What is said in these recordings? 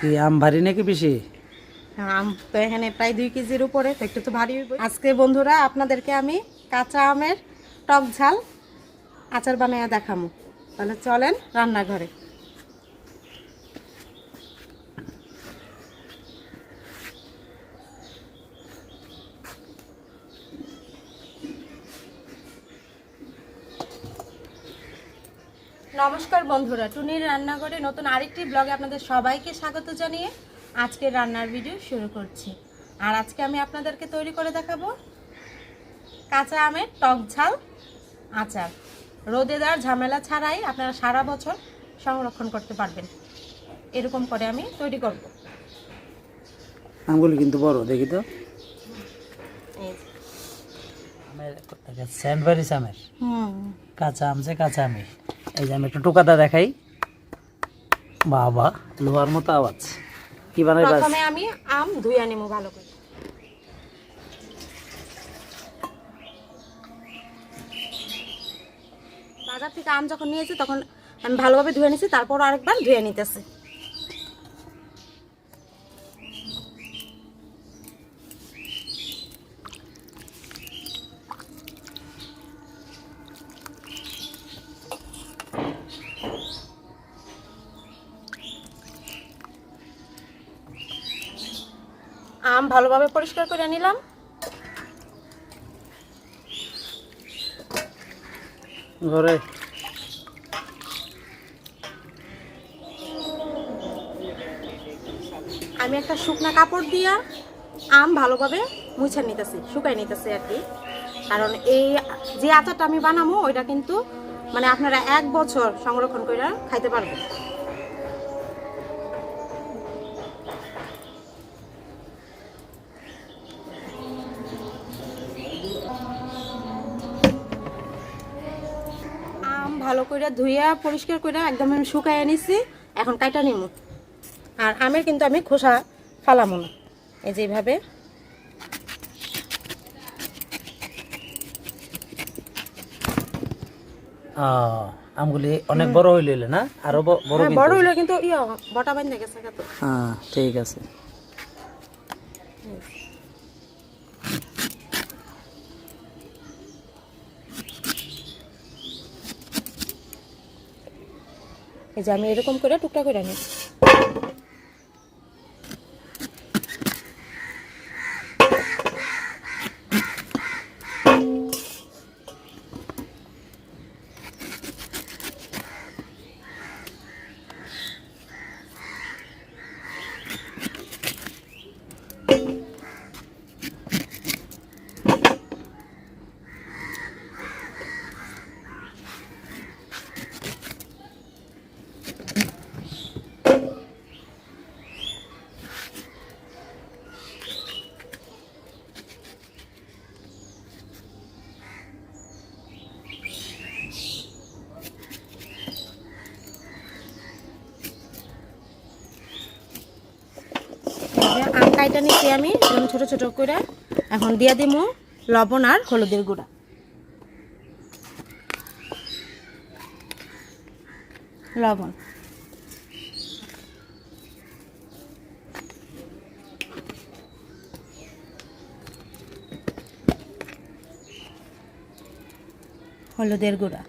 কি, আম ভারী নাকি বেশি? আম তো এখানে প্রায় দুই কেজির উপরে, তো একটু তো ভারী। আজকে বন্ধুরা, আপনাদেরকে আমি কাঁচা আমের টক ঝাল আচার বানাইয়া দেখামো। তাহলে চলেন রান্নাঘরে। নমস্কার বন্ধুরা টুনির রান্নাঘরে নতুন আরেকটি ব্লগে আপনাদের সবাইকে স্বাগত জানিয়ে আজকে রান্নার ভিডিও শুরু করছি। আর আজকে আমি আপনাদেরকে তৈরি করে দেখাবো কাঁচা আমের টক ঝাল আচার। রোদে দেওয়ার ঝামেলা ছাড়াই আপনারা সারা বছর সংরক্ষণ করতে পারবেন। এরকম করে আমি তৈরি করব। আমগুলি কিন্তু বড় দেখি তো। যে। কাঁচা আমছে কাঁচা আমি এই যে আমি একটু টোকাটা দেখাই। বাবা, লোহার মতো আওয়াজ। কি বানাই প্রথমে আমি আম ধুয়ে নেব ভালো করে। বাজার থেকে আম যখন নিয়েছি তখন আমি ভালোভাবে ধুয়ে নিয়েছি তারপর আরেকবার ধুয়ে নিতেছি আম ভালোভাবে পরিষ্কার করে নিলাম। ঘরে। আমি একটা শুকনা কাপড় দিয়া আম ভালোভাবে মুছে নিতেছি শুকাই নিতেছি আর কি। কারণ এই যে আচারটা আমি বানাবো ওইটা কিন্তু মানে আপনারা এক বছর সংরক্ষণ করে খাইতে পারবেন। ভালো করে ধুইয়া পরিষ্কার করে একদম আমি শুকাইয়া নিছি। এখন কাইটা নিমু। আর আমের কিন্তু আমি খোসা ফালামো না। এই যে এইভাবে। আহ, আমগুলি অনেক বড় হইলে না? আরও বড় হ্যাঁ, কিন্তু বড় হইল কিন্তু ইয়া বটা বাইন্দা গেছে হ্যাঁ ঠিক আছে। এই যে আমি এরকম করে টুকটা করে নিই এই আম কাইটা আমি, এরকম ছোটো ছোটো করে এখন দিয়া দিমু লবণ আর হলুদের গুঁড়া। লবণ। হলুদের গুঁড়া।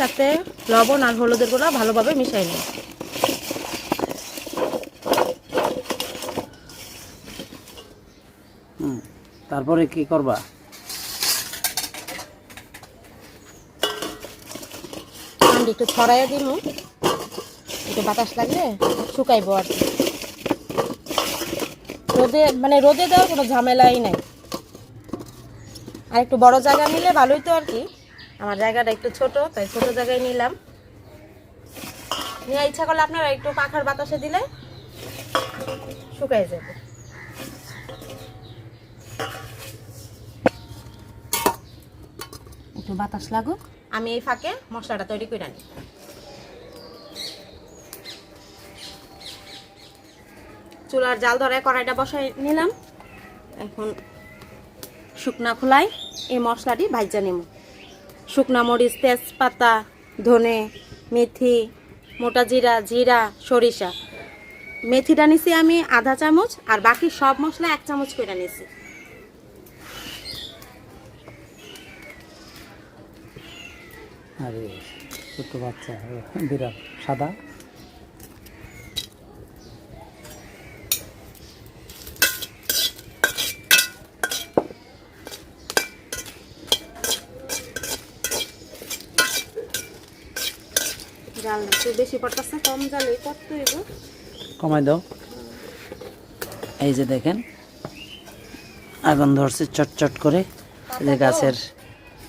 সাথে লবণ আর হলুদের গুঁড়া ভালোভাবে মিশাই নিই তারপরে কি করবা? একটু ছড়াইয়া দিন। একটু বাতাস লাগলে শুকাইবো আর কি। রোদে মানে রোদে দেওয়ার কোনো ঝামেলাই নাই। আর একটু বড় জায়গা নিলে ভালোই তো আর কি। আমার জায়গাটা একটু ছোট তাই ছোট জায়গায় নিলাম। নিয়ে ইচ্ছা করলে আপনারা একটু পাখার বাতাসে দিলে শুকাই যাবে। একটু বাতাস লাগুক। আমি এই ফাঁকে মশলাটা তৈরি করে আনি। চুলার জাল ধরায় কড়াইটা বসাই নিলাম। এখন শুকনা খোলায় এই মশলাটি ভাজা নেব। শুকনা মরিচ, তেজপাতা, ধনে, মেথি, মোটা জিরা জিরা, সরিষা। মেথিটা নিছি আমি আধা চামচ আর বাকি সব মশলা এক চামচ করে নিছি। আরে, ছোট্ট বাচ্চা বিরাট সাদা। জাল একটু বেশি পড়তেছে কম জালে করতে এগো কমাই দাও। এই যে দেখেন আগুন ধরছে চটচট করে। যে গাছের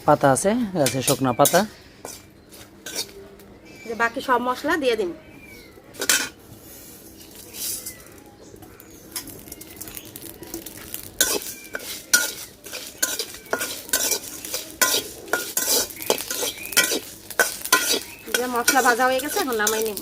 পাতা আছে গাছের শুকনা পাতা। যে বাকি সব মশলা দিয়ে দিন যে মশলা ভাজা হয়ে গেছে এখন নামাই নিব।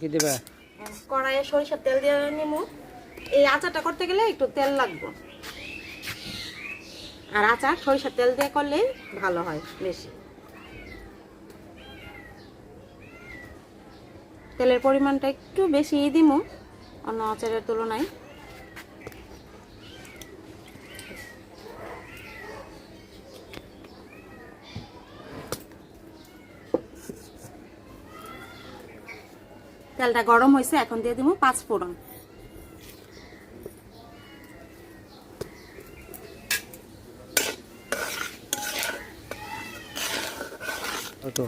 কি দিবা? কড়াইয়ে সরিষার তেল দিয়ে নিব। এই আচারটা করতে গেলে একটু তেল লাগবে। আর আচার সরিষার তেল দিয়ে করলেই ভালো হয় বেশি। তেলের পরিমাণটা একটু বেশি দিব অন্য আচারের তুলনায়। তেলটা গরম হয়েছে এখন দিয়ে দিব পাঁচ ফোড়ন।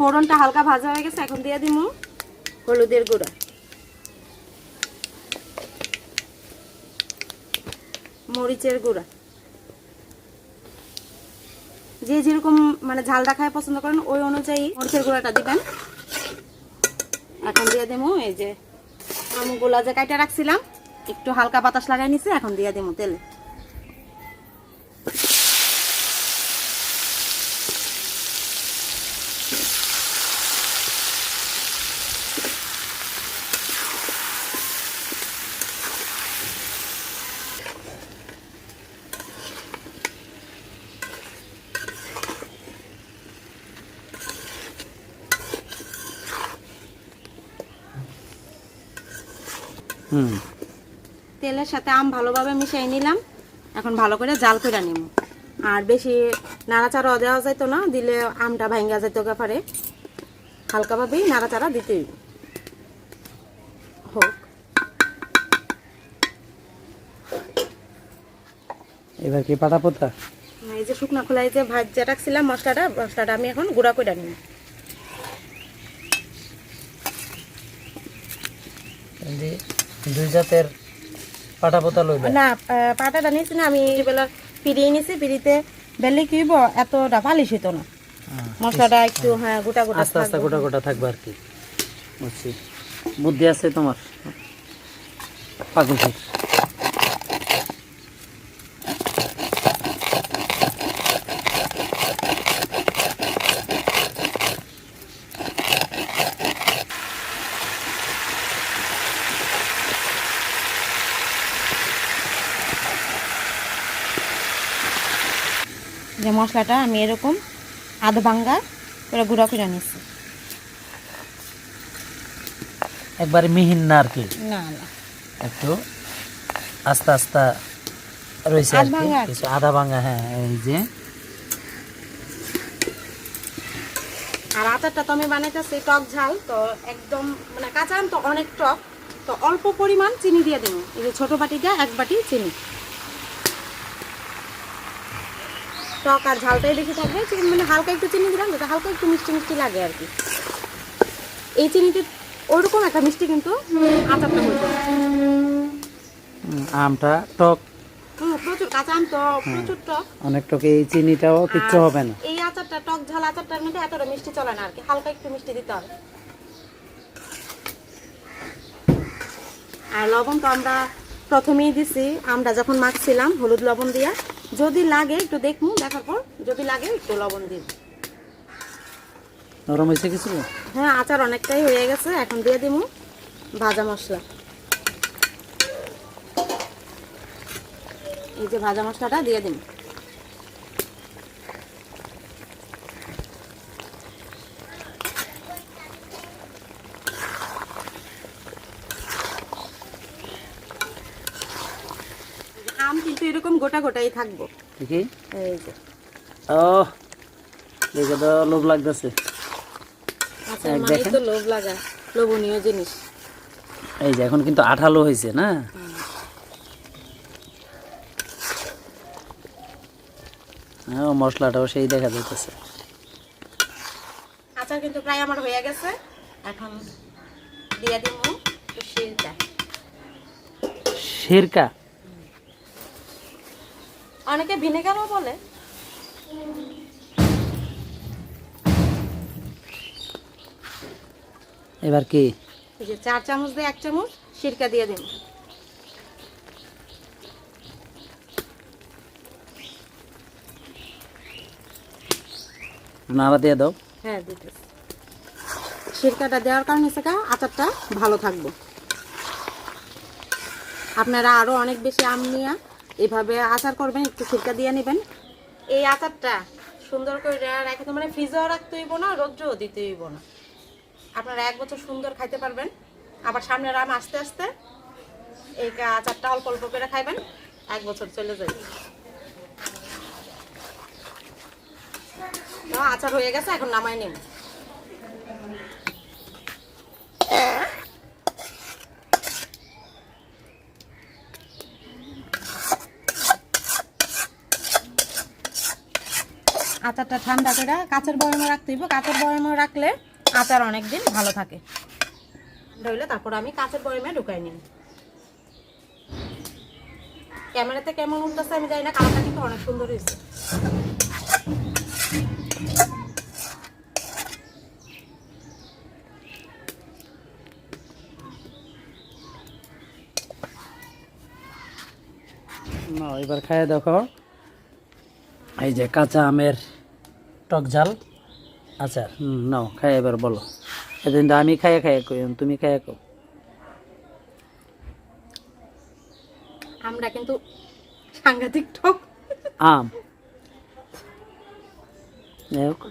ফোড়নটা হালকা ভাজা হয়ে গেছে এখন দিয়ে দিব হলুদের গুঁড়া। মরিচের গুঁড়া। যে যেরকম মানে ঝাল খায় পছন্দ করেন, ওই অনুযায়ী মরিচের গুঁড়াটা দিবেন। এখন দিয়ে দেবো এই যে আমগুলা যে কাইটা রাখছিলাম, একটু হালকা বাতাস লাগাই নিছি, এখন দিয়ে দেবো তেলে। তেলের সাথে আম ভালোভাবে মিশিয়ে নিলাম। এখন ভালো করে জাল করে নিব। আর বেশি নাড়াচাড়া দেওয়া যাইতো না দিলে আমটা ভাঙ্গা যেত পারে হালকাভাবেই নাড়াচাড়া দিতে হইব। হোক। এবার কি পাতা পোতা? এই যে শুকনা খোলা এই যে ভাজা রাখছিলাম মশলাটা মশলাটা আমি এখন গুঁড়া করে নিব। এই যে দুই জাতের পাটা পোতা লইবে? না পাটা পাটাটা নিয়েছি না আমি বেলা পিড়িয়ে নিছি পিড়িতে বেলে কি হইব এতটা পালিশ হইতো না। মশাটা মশলাটা একটু হ্যাঁ গোটা গোটা আস্তে আস্তে গোটা গোটা থাকবে আর কি। বুঝছি। বুদ্ধি আছে তোমার? পাকুচির মশলাটা আমি এরকম আধ ভাঙ্গা করে গুঁড়া করে নিচ্ছি একবারে মিহিন না আর কি? না না। একটু আস্তে আস্তে রয়েছে আর কি। কিছু আধা ভাঙা হ্যাঁ এই যে। আর আচারটা তো আমি বানাইতেছি টক ঝাল তো একদম মানে কাঁচা আম তো অনেক টক তো অল্প পরিমাণ চিনি দিয়ে দেবো। এই যে ছোটো বাটিটা এক বাটি চিনি। টক আর ঝালটাই বেশি থাকবে। চিনি মানে হালকা একটু চিনি দিলাম যেটা হালকা একটু মিষ্টি মিষ্টি লাগে আর কি। এই চিনিতে ওইরকম একটা মিষ্টি কিন্তু আচারটা হইতো। আমটা টক। প্রচুর কাঁচা আম তো প্রচুর টক। অনেক টক এই চিনিটাও কিচ্ছু হবে না। এই আচারটা টক ঝাল আচারটার মধ্যে এতটা মিষ্টি চলে না আর কি হালকা একটু মিষ্টি দিতে হবে। আর লবণ তো আমরা প্রথমেই দিছি আমরা যখন মাখছিলাম হলুদ লবণ দিয়া। যদি লাগে একটু দেখব দেখার পর যদি লাগে একটু লবণ দিব। নরম হয়েছে কিছু? হ্যাঁ আচার অনেকটাই হয়ে গেছে এখন দিয়ে দিব ভাজা মশলা। এই যে ভাজা মশলাটা দিয়ে দিন আম কিন্তু এরকম গোটা গোটাই থাকব। দেখি এই যে। ও দেখে তো লোভ লাগতেছে। আচ্ছা তো লোভ লাগা লোভনীয় জিনিস। এই যে এখন কিন্তু আঠালো হয়েছে না? হ্যাঁ মশলাটাও সেই দেখা যাইতেছে। আচার কিন্তু প্রায় আমার হয়ে গেছে। এখন দিয়ে একটু শিলটা সিরকা? অনেকে ভিনেগারও বলে। এবার কি? এই যে চার চামচ দিয়ে এক চামচ সিরকা দিয়ে দিন। নাড়া দিয়ে দাও। হ্যাঁ দিতেছি। সিরকাটা দেওয়ার কারণে সেটা আচারটা ভালো থাকবে। আপনারা আরও অনেক বেশি আম নিয়ে এভাবে আচার করবেন, একটু সিরকা দিয়ে নেবেন। এই আচারটা সুন্দর করে রেখে তো মানে ফ্রিজেও রাখতে হইব না, রোদ্রেও দিতে হইব না। আপনারা এক বছর সুন্দর খাইতে পারবেন। আবার সামনের আম আস্তে আস্তে এই আচারটা অল্প অল্প করে খাইবেন, এক বছর চলে যাবে। আচার হয়ে গেছে, এখন নামাই নিন আচারটা ঠান্ডা করে কাঁচের বয়মে রাখতে হইব। কাঁচের বয়মে রাখলে আচার অনেক দিন ভালো থাকে। রইলে তারপর আমি কাঁচের বয়মে ঢুকাই নিই। ক্যামেরাতে কেমন উঠতেছে আমি জানি না, কালারটা কিন্তু অনেক সুন্দর হয়েছে। এবার খাইয়ে দেখো। এই যে কাঁচা আমের টক ঝাল? আচ্ছা। হুম নাও খাই এবার বলো। এদিন তো আমি খাইয়ে খাইয়ে কই তুমি খাইয়ে কো আমরা কিন্তু সাংঘাতিক ঠক। আম।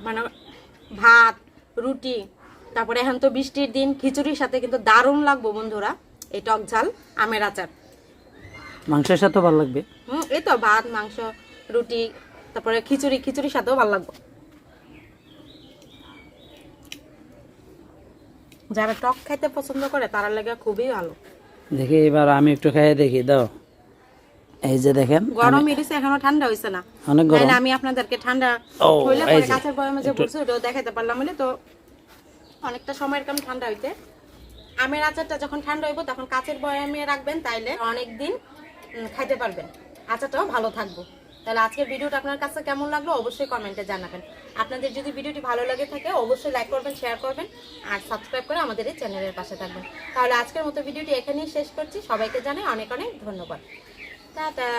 মানে ভাত রুটি তারপরে এখন তো বৃষ্টির দিন খিচুড়ির সাথে কিন্তু দারুণ লাগবো বন্ধুরা এই টক ঝাল আমের আচার। মাংসের সাথেও ভালো লাগবে। হুম এই তো ভাত মাংস রুটি তারপরে খিচুড়ি খিচুড়ির সাথেও ভালো লাগবে। যারা টক খাইতে পছন্দ করে তারা লাগে খুবই ভালো। দেখি এবার আমি একটু খাইয়ে দেখি দাও। এই যে দেখেন গরম এডিছে এখনও ঠান্ডা হয়েছে না। অনেক গরম। আমি আপনাদেরকে ঠান্ডা ও, হইলে পরে যে, কাঁচের বয়মে যে বলছে ওটাও দেখাইতে পারলাম বলে তো অনেকটা সময়ের কম ঠান্ডা হইতে আমের আচারটা যখন ঠান্ডা হইব তখন কাঁচের বয়ামে রাখবেন তাইলে অনেক দিন খাইতে পারবেন। আচারটাও ভালো থাকব। তাহলে আজকের ভিডিওটা আপনার কাছে কেমন লাগল অবশ্যই কমেন্টে জানাবেন। আপনাদের যদি ভিডিওটি ভালো লাগে থাকে, অবশ্যই লাইক করবেন শেয়ার করবেন আর সাবস্ক্রাইব করে আমাদের এই চ্যানেলের পাশে থাকবেন। তাহলে আজকের মতো ভিডিওটি এখানেই শেষ করছি। সবাইকে জানাই অনেক অনেক ধন্যবাদ। টাটা!